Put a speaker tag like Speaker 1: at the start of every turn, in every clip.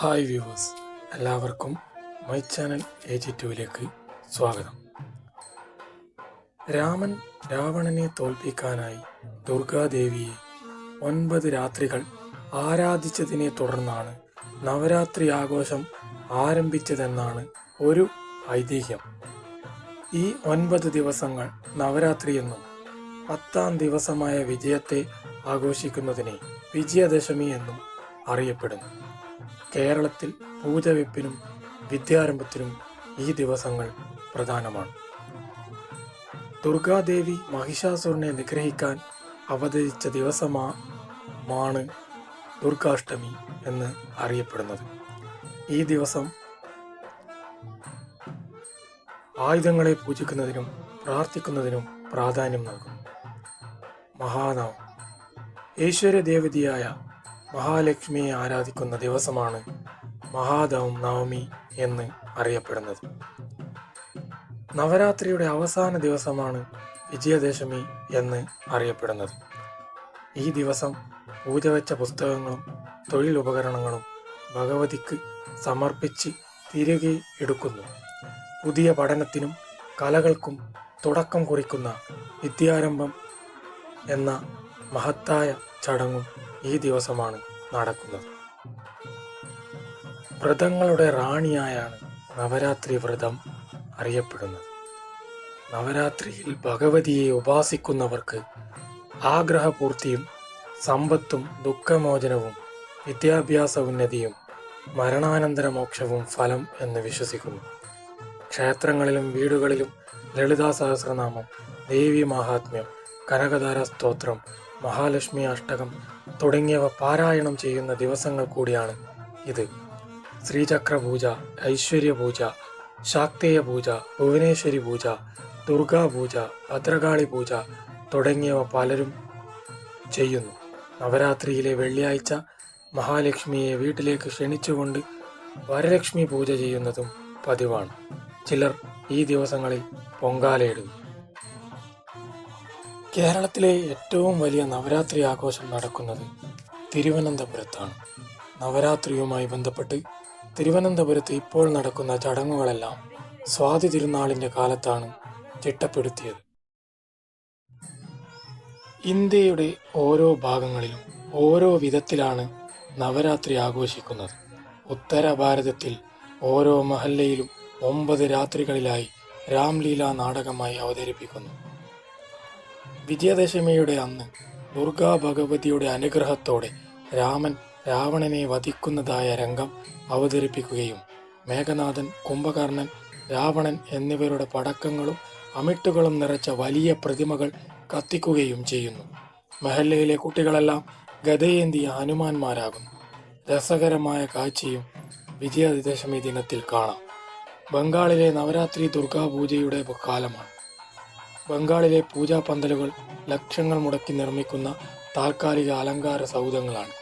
Speaker 1: Hi viewers എല്ലാവർക്കും my channel A G ടുവിലേക്ക് സ്വാഗതം. രാമൻ രാവണനെ തോൽപ്പിക്കാനായി ദുർഗാദേവിയെ ഒൻപത് രാത്രികൾ ആരാധിച്ചതിനെ തുടർന്നാണ് നവരാത്രി ആഘോഷം ആരംഭിച്ചതെന്നാണ് ഒരു ഐതിഹ്യം. ഈ ഒൻപത് ദിവസങ്ങൾ നവരാത്രി എന്നും പത്താം ദിവസമായ വിജയത്തെ ആഘോഷിക്കുന്നതിനെ വിജയദശമി എന്നും അറിയപ്പെടുന്നു. കേരളത്തിൽ പൂജവെപ്പിനും വിദ്യാരംഭത്തിനും ഈ ദിവസങ്ങൾ പ്രധാനമാണ്. ദുർഗാദേവി മഹിഷാസുരനെ നിഗ്രഹിക്കാൻ അവതരിച്ച ദിവസമാണ് ദുർഗാഷ്ടമി എന്ന് അറിയപ്പെടുന്നത്. ഈ ദിവസം ആയുധങ്ങളെ പൂജിക്കുന്നതിനും പ്രാർത്ഥിക്കുന്നതിനും പ്രാധാന്യം നൽകും. മഹാനവം ഈശ്വരദേവതയായ മഹാലക്ഷ്മിയെ ആരാധിക്കുന്ന ദിവസമാണ് മഹാദവം നവമി എന്ന് അറിയപ്പെടുന്നത്. നവരാത്രിയുടെ അവസാന ദിവസമാണ് വിജയദശമി എന്ന് അറിയപ്പെടുന്നത്. ഈ ദിവസം പൂജ വെച്ച പുസ്തകങ്ങളും തൊഴിൽ ഉപകരണങ്ങളും ഭഗവതിക്ക് സമർപ്പിച്ച് തിരികെ എടുക്കുന്നു. പുതിയ പഠനത്തിനും കലകൾക്കും തുടക്കം കുറിക്കുന്ന വിദ്യാരംഭം എന്ന മഹത്തായ ചടങ്ങും ഈ ദിവസമാണ് നടക്കുന്നത്. വ്രതങ്ങളുടെ റാണിയായാണ് നവരാത്രി വ്രതം അറിയപ്പെടുന്നത്. നവരാത്രിയിൽ ഭഗവതിയെ ഉപാസിക്കുന്നവർക്ക് ആഗ്രഹപൂർത്തിയും സമ്പത്തും ദുഃഖമോചനവും വിദ്യാഭ്യാസ ഉന്നതിയും മരണാനന്തര മോക്ഷവും ഫലം എന്ന് വിശ്വസിക്കുന്നു. ക്ഷേത്രങ്ങളിലും വീടുകളിലും ലളിതാ സഹസ്രനാമം ദേവി മഹാത്മ്യം കനകധാര സ്തോത്രം മഹാലക്ഷ്മി അഷ്ടകം തുടങ്ങിയവ പാരായണം ചെയ്യുന്ന ദിവസങ്ങൾ കൂടിയാണ് ഇത്. ശ്രീചക്രപൂജ ഐശ്വര്യപൂജ ഐശ്വര്യ പൂജ ശാക്തേയ പൂജ ഭുവനേശ്വരി പൂജ ദുർഗാപൂജ ഭദ്രകാളി പൂജ തുടങ്ങിയവ പലരും ചെയ്യുന്നു. നവരാത്രിയിലെ വെള്ളിയാഴ്ച മഹാലക്ഷ്മിയെ വീട്ടിലേക്ക് ക്ഷണിച്ചുകൊണ്ട് വരലക്ഷ്മി പൂജ ചെയ്യുന്നതും പതിവാണ്. ചിലർ ഈ ദിവസങ്ങളിൽ പൊങ്കാലയിടുന്നു. കേരളത്തിലെ ഏറ്റവും വലിയ നവരാത്രി ആഘോഷം നടക്കുന്നത് തിരുവനന്തപുരത്താണ്. നവരാത്രിയുമായി ബന്ധപ്പെട്ട് തിരുവനന്തപുരത്ത് ഇപ്പോൾ നടക്കുന്ന ചടങ്ങുകളെല്ലാം സ്വാതി തിരുനാളിന്റെ കാലത്താണ് ചിട്ടപ്പെടുത്തിയത്. ഇന്ത്യയുടെ ഓരോ ഭാഗങ്ങളിലും ഓരോ വിധത്തിലാണ് നവരാത്രി ആഘോഷിക്കുന്നത്. ഉത്തര ഭാരതത്തിൽ ഓരോ മഹല്ലയിലും ഒമ്പത് രാത്രികളിലായി രാംലീല നാടകമായി അവതരിപ്പിക്കുന്നു. വിജയദശമിയുടെ അന്ന് ദുർഗാ ഭഗവതിയുടെ അനുഗ്രഹത്തോടെ രാമൻ രാവണനെ വധിക്കുന്നതായ രംഗം അവതരിപ്പിക്കുകയും മേഘനാഥൻ കുംഭകർണൻ രാവണൻ എന്നിവരുടെ പടക്കങ്ങളും അമിട്ടുകളും നിറച്ച വലിയ പ്രതിമകൾ കത്തിക്കുകയും ചെയ്യുന്നു. മഹല്ലയിലെ കുട്ടികളെല്ലാം ഗതയേന്തിയ ഹനുമാന്മാരാകുന്നു രസകരമായ കാഴ്ചയും വിജയദശമി ദിനത്തിൽ കാണാം. ബംഗാളിലെ നവരാത്രി ദുർഗാപൂജയുടെ കാലമാണ്. ബംഗാളിലെ പൂജാപന്തലുകൾ ലക്ഷങ്ങൾ മുടക്കി നിർമ്മിക്കുന്ന താൽക്കാലിക അലങ്കാര സൗധങ്ങളാണ്.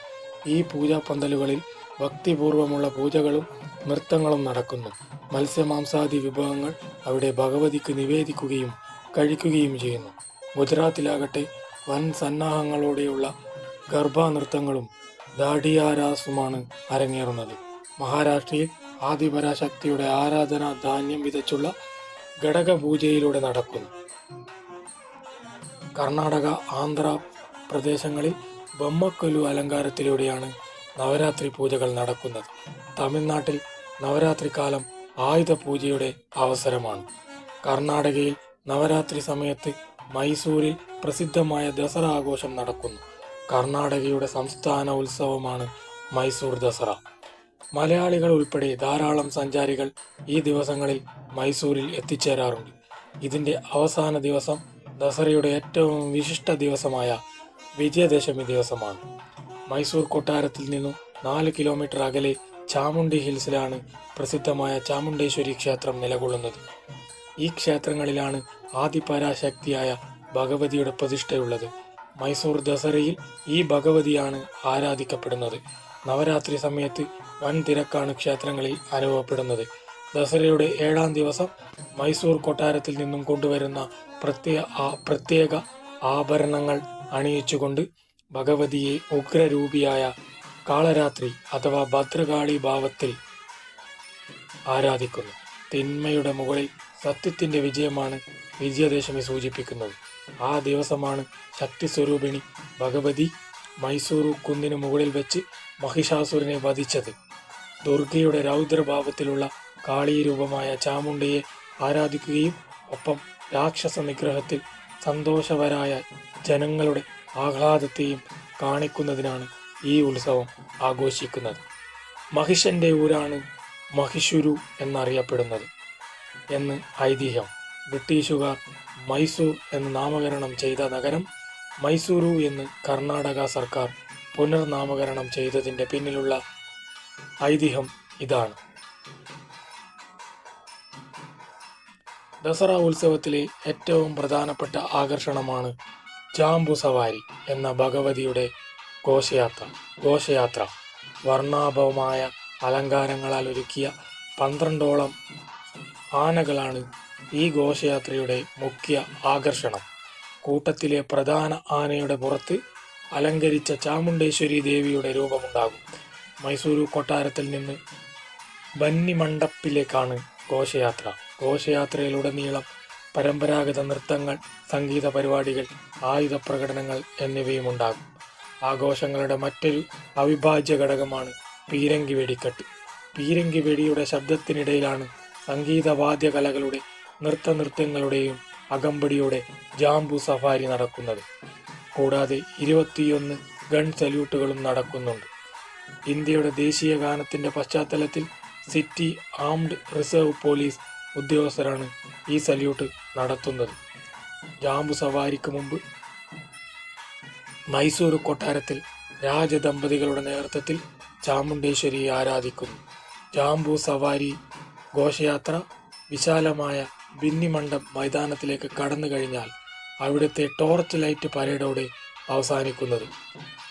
Speaker 1: ഈ പൂജാപന്തലുകളിൽ ഭക്തിപൂർവമുള്ള പൂജകളും നൃത്തങ്ങളും നടക്കുന്നു. മത്സ്യമാംസാദി വിഭവങ്ങൾ അവിടെ ഭഗവതിക്ക് നിവേദിക്കുകയും കഴിക്കുകയും ചെയ്യുന്നു. ഗുജറാത്തിലാകട്ടെ വൻ സന്നാഹങ്ങളോടെയുള്ള ഗർഭാ നൃത്തങ്ങളും ദാഡിയാരാസുമാണ് അരങ്ങേറുന്നത്. മഹാരാഷ്ട്രയിൽ ആദിപരാശക്തിയുടെ ആരാധന ധാന്യം വിതച്ചുള്ള ഘടകപൂജയിലൂടെ നടക്കുന്നു. കർണാടക ആന്ധ്ര പ്രദേശങ്ങളിൽ ബൊമ്മക്കൊലു അലങ്കാരത്തിലൂടെയാണ് നവരാത്രി പൂജകൾ നടക്കുന്നത്. തമിഴ്നാട്ടിൽ നവരാത്രി കാലം ആയുധ പൂജയുടെ അവസരമാണ്. കർണാടകയിൽ നവരാത്രി സമയത്ത് മൈസൂരിൽ പ്രസിദ്ധമായ ദസറ ആഘോഷം നടക്കുന്നു. കർണാടകയുടെ സംസ്ഥാന ഉത്സവമാണ് മൈസൂർ ദസറ. മലയാളികൾ ഉൾപ്പെടെ ധാരാളം സഞ്ചാരികൾ ഈ ദിവസങ്ങളിൽ മൈസൂരിൽ എത്തിച്ചേരാറുണ്ട്. ഇതിന്റെ അവസാന ദിവസം ദസറയുടെ ഏറ്റവും വിശിഷ്ട ദിവസമായ വിജയദശമി ദിവസമാണ്. മൈസൂർ കൊട്ടാരത്തിൽ നിന്നും നാല് കിലോമീറ്റർ അകലെ ചാമുണ്ഡി ഹിൽസിലാണ് പ്രസിദ്ധമായ ചാമുണ്ടേശ്വരി ക്ഷേത്രം നിലകൊള്ളുന്നത്. ഈ ക്ഷേത്രങ്ങളിലാണ് ആദിപരാശക്തിയായ ഭഗവതിയുടെ പ്രതിഷ്ഠയുള്ളത്. മൈസൂർ ദസറയിൽ ഈ ഭഗവതിയാണ് ആരാധിക്കപ്പെടുന്നത്. നവരാത്രി സമയത്ത് വൻ തിരക്കാണ് ക്ഷേത്രങ്ങളിൽ അനുഭവപ്പെടുന്നത്. ദസറയുടെ ഏഴാം ദിവസം മൈസൂർ കൊട്ടാരത്തിൽ നിന്നും കൊണ്ടുവരുന്ന പ്രത്യേക പ്രത്യേക ആഭരണങ്ങൾ അണിയിച്ചുകൊണ്ട് ഭഗവതിയെ ഉഗ്രരൂപിയായ കാളരാത്രി അഥവാ ഭദ്രകാളി ഭാവത്തിൽ ആരാധിക്കുന്നു. തിന്മയുടെ മുകളിൽ സത്യത്തിന്റെ വിജയമാണ് വിജയദശമി സൂചിപ്പിക്കുന്നത്. ആ ദിവസമാണ് ശക്തി സ്വരൂപിണി ഭഗവതി മൈസൂരു കുന്നിന് മുകളിൽ വെച്ച് മഹിഷാസുരനെ വധിച്ചത്. ദുർഗയുടെ രൗദ്രഭാവത്തിലുള്ള കാളീരൂപമായ ചാമുണ്ടയെ ആരാധിക്കുകയും ഒപ്പം രാക്ഷസ നിഗ്രഹത്തിൽ സന്തോഷവരായ ജനങ്ങളുടെ ആഹ്ലാദത്തെയും കാണിക്കുന്നതിനാണ് ഈ ഉത്സവം ആഘോഷിക്കുന്നത്. മഹിഷന്റെ ഊരാണ് മഹിഷുരു എന്നറിയപ്പെടുന്നത് എന്ന് ഐതിഹ്യം. ബ്രിട്ടീഷുകാർ മൈസൂർ എന്ന് നാമകരണം ചെയ്ത നഗരം മൈസൂരു എന്ന് കർണാടക സർക്കാർ പുനർനാമകരണം ചെയ്തതിന്റെ പിന്നിലുള്ള ഐതിഹ്യം ഇതാണ്. ദസറ ഉത്സവത്തിലെ ഏറ്റവും പ്രധാനപ്പെട്ട ആകർഷണമാണ് ജാംബു സവാരി എന്ന ഭഗവതിയുടെ ഘോഷയാത്ര ഘോഷയാത്ര. വർണാഭവമായ അലങ്കാരങ്ങളാൽ ഒരുക്കിയ പന്ത്രണ്ടോളം ആനകളാണ് ഈ ഘോഷയാത്രയുടെ മുഖ്യ ആകർഷണം. കൂട്ടത്തിലെ പ്രധാന ആനയുടെ പുറത്ത് അലങ്കരിച്ച ചാമുണ്ടേശ്വരി ദേവിയുടെ രൂപമുണ്ടാകും. മൈസൂരു കൊട്ടാരത്തിൽ നിന്ന് ബന്നിമണ്ഡപ്പിലേക്കാണ് ഘോഷയാത്ര. ഘോഷയാത്രയിലുടനീളം പരമ്പരാഗത നൃത്തങ്ങൾ സംഗീത പരിപാടികൾ ആയുധ പ്രകടനങ്ങൾ എന്നിവയും ഉണ്ടാകും ആഘോഷങ്ങളുടെ മറ്റൊരു അവിഭാജ്യ ഘടകമാണ് പീരങ്കി വെടിക്കെട്ട്. പീരങ്കി വെടിയുടെ ശബ്ദത്തിനിടയിലാണ് സംഗീതവാദ്യ കലകളുടെ നൃത്തനൃത്യങ്ങളുടെയും അകമ്പടിയുടെ ജാംബു സഫാരി നടക്കുന്നത്. കൂടാതെ ഇരുപത്തിയൊന്ന് ഗൺ സല്യൂട്ടുകളും നടക്കുന്നുണ്ട്. ഇന്ത്യയുടെ ദേശീയ ഗാനത്തിന്റെ പശ്ചാത്തലത്തിൽ സിറ്റി ആംഡ് റിസർവ് പോലീസ് ഉദ്യോഗസ്ഥരാണ് ഈ സല്യൂട്ട് നടത്തുന്നത്. ജാമ്പു സവാരിക്ക് മുമ്പ് മൈസൂർ കൊട്ടാരത്തിൽ രാജദമ്പതികളുടെ നേതൃത്വത്തിൽ ചാമുണ്ടേശ്വരി ആരാധിക്കുന്നു. ജാമ്പു സവാരി ഘോഷയാത്ര വിശാലമായ ഭിന്നിമണ്ഡം മൈതാനത്തിലേക്ക് കടന്നു കഴിഞ്ഞാൽ അവിടുത്തെ ടോർച്ച് ലൈറ്റ് പരേഡോടെ അവസാനിക്കുന്നത്.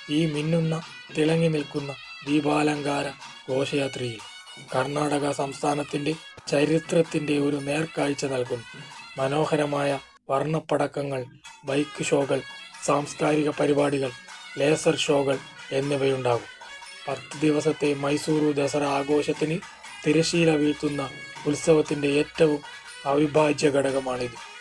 Speaker 1: ഈ മിന്നുന്ന തിളങ്ങി നിൽക്കുന്ന ദീപാലങ്കാര ഘോഷയാത്രയിൽ കർണാടക സംസ്ഥാനത്തിന്റെ ചരിത്രത്തിന്റെ ഒരു നേർക്കാഴ്ച നൽകുന്നു മനോഹരമായ വർണപ്പടക്കങ്ങൾ ബൈക്ക് ഷോകൾ സാംസ്കാരിക പരിപാടികൾ ലേസർ ഷോകൾ എന്നിവയുണ്ടാകും. പത്ത് ദിവസത്തെ മൈസൂരു ദസറ ആഘോഷത്തിന് തിരശീല വീഴ്ത്തുന്ന ഉത്സവത്തിന്റെ ഏറ്റവും അവിഭാജ്യ ഘടകമാണിത്.